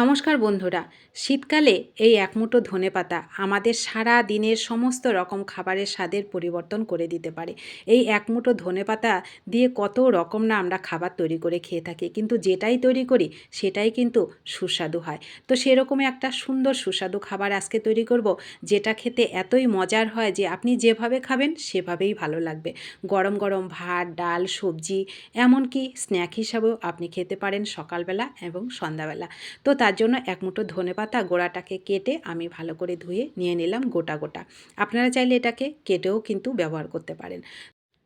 নমস্কার বন্ধুরা, শীতকালে এই এক মুঠো ধনে পাতা আমাদের সারা দিনের সমস্ত রকম খাবারের স্বাদের পরিবর্তন করে দিতে পারে। এই এক মুঠো ধনে পাতা দিয়ে কত রকম না আমরা খাবার তৈরি করে খেয়ে থাকি, কিন্তু যেটাই তৈরি করি, সেটাই কিন্তু সুস্বাদু হয়। তো সেরকমই একটা সুন্দর সুস্বাদু খাবার আজকে তৈরি করব, যেটা খেতে এতই মজার হয় যে আপনি যেভাবে খাবেন, সেভাবেই ভালো লাগবে। গরম গরম ভাত, ডাল, সবজি, এমনকি স্ন্যাক হিসাবেও আপনি খেতে পারেন সকালবেলা এবং সন্ধ্যাবেলা। তো তার জন্য এক মুঠো ধনে পাতা গোড়াটাকে কেটে আমি ভালো করে ধুয়ে নিয়ে নিলাম গোটা গোটা। আপনারা চাইলে এটাকে কেটেও কিন্তু ব্যবহার করতে পারেন।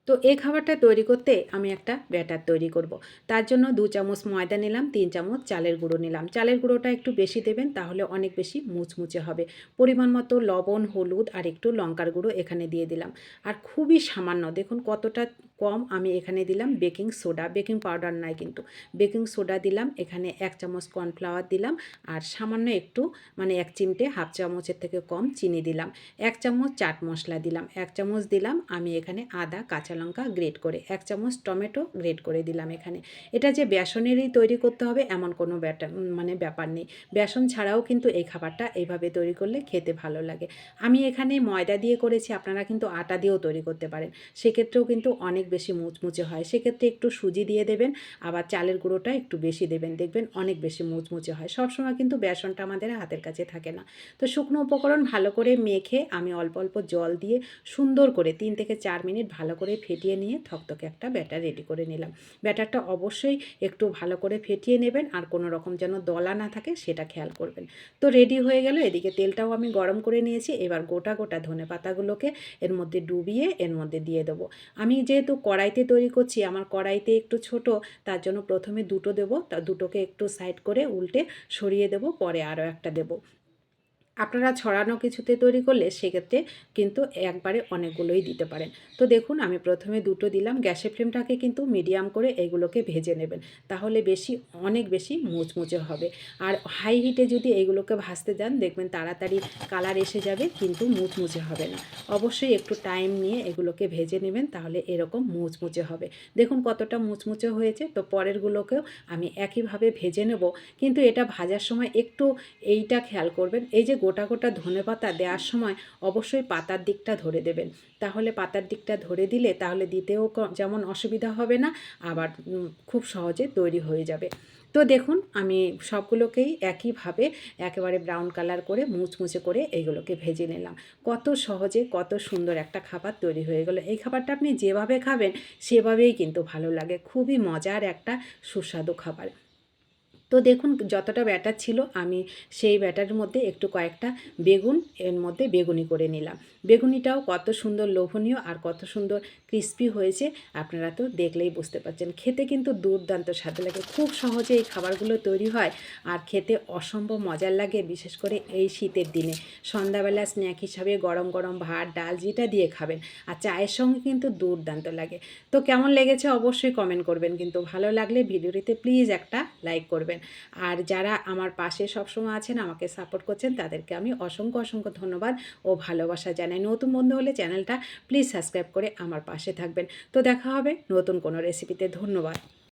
তো এই খাবারটা তৈরি করতে আমি একটা ব্যাটার তৈরি করব। তার জন্য দু চামচ ময়দা নিলাম, তিন চামচ চালের গুঁড়ো নিলাম। চালের গুঁড়োটা একটু বেশি দেবেন তাহলে অনেক বেশি মুচমুচে হবে। পরিমাণ মতো লবণ, হলুদ আর একটু লঙ্কার গুঁড়ো এখানে দিয়ে দিলাম। আর খুবই সামান্য, দেখুন কতটা কম আমি এখানে দিলাম বেকিং সোডা। বেকিং পাউডার নাই কিন্তু। বেকিং সোডা দিলাম, এখানে এক চামচ কর্নফ্লাওয়ার দিলাম আর সামান্য একটু মানে এক চিমটে হাফ চামচের থেকে কম চিনি দিলাম। এক চামচ চাট মশলা দিলাম। এক চামচ দিলাম আমি এখানে আদা, কাঁচা লঙ্কা গ্রেট করে। এক চামচ টমেটো গ্রেট করে দিলাম এখানে। এটা যে বেসনেরই তৈরি করতে হবে এমন কোনো মানে ব্যাপার নেই। বেসন ছাড়াও কিন্তু এই খাবারটা এইভাবে তৈরি করলে খেতে ভালো লাগে। আমি এখানে ময়দা দিয়ে করেছি, আপনারা কিন্তু আটা দিয়েও তৈরি করতে পারেন। সেক্ষেত্রেও কিন্তু অনেক বেশি মুচমুচে হয়, সেক্ষেত্রে একটু সুজি দিয়ে দেবেন, আবার চালের গুঁড়োটা একটু বেশি দেবেন, দেখবেন অনেক বেশি মুচমুচে হয়। সবসময় কিন্তু বেসনটা আমাদের হাতের কাছে থাকে না। তো শুকনো উপকরণ ভালো করে মেখে আমি অল্প অল্প জল দিয়ে সুন্দর করে তিন থেকে চার মিনিট ভালো করে ফেটিয়ে নিয়ে থকথকে একটা ব্যাটার রেডি করে নিলাম। ব্যাটারটা অবশ্যই একটু ভালো করে ফেটিয়ে নেবেন, আর কোনো রকম যেন দলা না থাকে সেটা খেয়াল করবেন। তো রেডি হয়ে গেল, এদিকে তেলটাও আমি গরম করে নিয়েছি, এবার গোটা গোটা ধনে পাতাগুলোকে এর মধ্যে ডুবিয়ে এর মধ্যে দিয়ে দেবো। আমি যেহেতু কড়াইতে তৈরি করছি, আমার কড়াইতে একটু ছোট, তার জন্য প্রথমে দুটো দেবো, তা দুটোকে একটু সাইড করে উল্টে সরিয়ে দেব, পরে আরও একটা দেবো। আপনারা ছড়ানো কিছুতে তৈরি করলে সেক্ষেত্রে কিন্তু একবারে অনেকগুলোই দিতে পারেন। তো দেখুন, আমি প্রথমে দুটো দিলাম, গ্যাসের ফ্লেমটাকে কিন্তু মিডিয়াম করে এগুলোকে ভেজে নেবেন। তাহলে বেশি, অনেক বেশি মুচমুচে হবে। আর হাই হিটে যদি এগুলোকে ভাজতে যান, দেখবেন তাড়াতাড়ি কালার এসে যাবে, কিন্তু মুচমুচে হবে না। অবশ্যই একটু টাইম নিয়ে এগুলোকে ভেজে নেবেন, তাহলে এরকম মুচমুচে হবে। দেখুন কতটা মুচমুচে হয়েছে, তো পরেরগুলোকেও আমি একইভাবে ভেজে নেব। কিন্তু এটা ভাজার সময় একটু এইটা খেয়াল করবেন, এই যে গোটা গোটা ধনে পাতা দেওয়ার সময় অবশ্যই পাতার দিকটা ধরে দেবেন। তাহলে পাতার দিকটা ধরে দিলে তাহলে দিতেও যেমন অসুবিধা হবে না, আবার খুব সহজে তৈরি হয়ে যাবে। তো দেখুন, আমি সবগুলোকেই একইভাবে একেবারে ব্রাউন কালার করে মুচমুচে করে এইগুলোকে ভেজে নিলাম। কত সহজে, কত সুন্দর একটা খাবার তৈরি হয়ে গেলো। এই খাবারটা আপনি যেভাবে খাবেন, সেভাবেই কিন্তু ভালো লাগে। খুবই মজার একটা সুস্বাদু খাবার। তো দেখুন যতটা ব্যাটার ছিল, আমি সেই ব্যাটারের মধ্যে একটু কয়েকটা বেগুন, এর মধ্যে বেগুনি করে নিলাম। বেগুনিটাও কত সুন্দর লোভনীয় আর কত সুন্দর ক্রিস্পি হয়েছে, আপনারা তো দেখলেই বুঝতে পারছেন। খেতে কিন্তু দুর্দান্ত স্বাদ লাগে। খুব সহজে এই খাবারগুলো তৈরি হয় আর খেতে অসম্ভব মজার লাগে, বিশেষ করে এই শীতের দিনে। সন্ধ্যাবেলা স্ন্যাক হিসাবে গরম গরম ভাত, ডাল, যেটা দিয়ে খাবেন আর চায়ের সঙ্গে কিন্তু দুর্দান্ত লাগে। তো কেমন লেগেছে অবশ্যই কমেন্ট করবেন, কিন্তু ভালো লাগলে ভিডিওটিতে প্লিজ একটা লাইক করবেন। আর যারা আমার পাশে সবসময় আছেন, আমাকে সাপোর্ট করছেন, তাদেরকে আমি অসংখ্য অসংখ্য ধন্যবাদ ও ভালোবাসা জানাই। নতুন বন্ধু হলে চ্যানেলটা প্লিজ সাবস্ক্রাইব করে আমার পাশে থাকবেন। তো দেখা হবে নতুন কোনো রেসিপিতে ধন্যবাদ।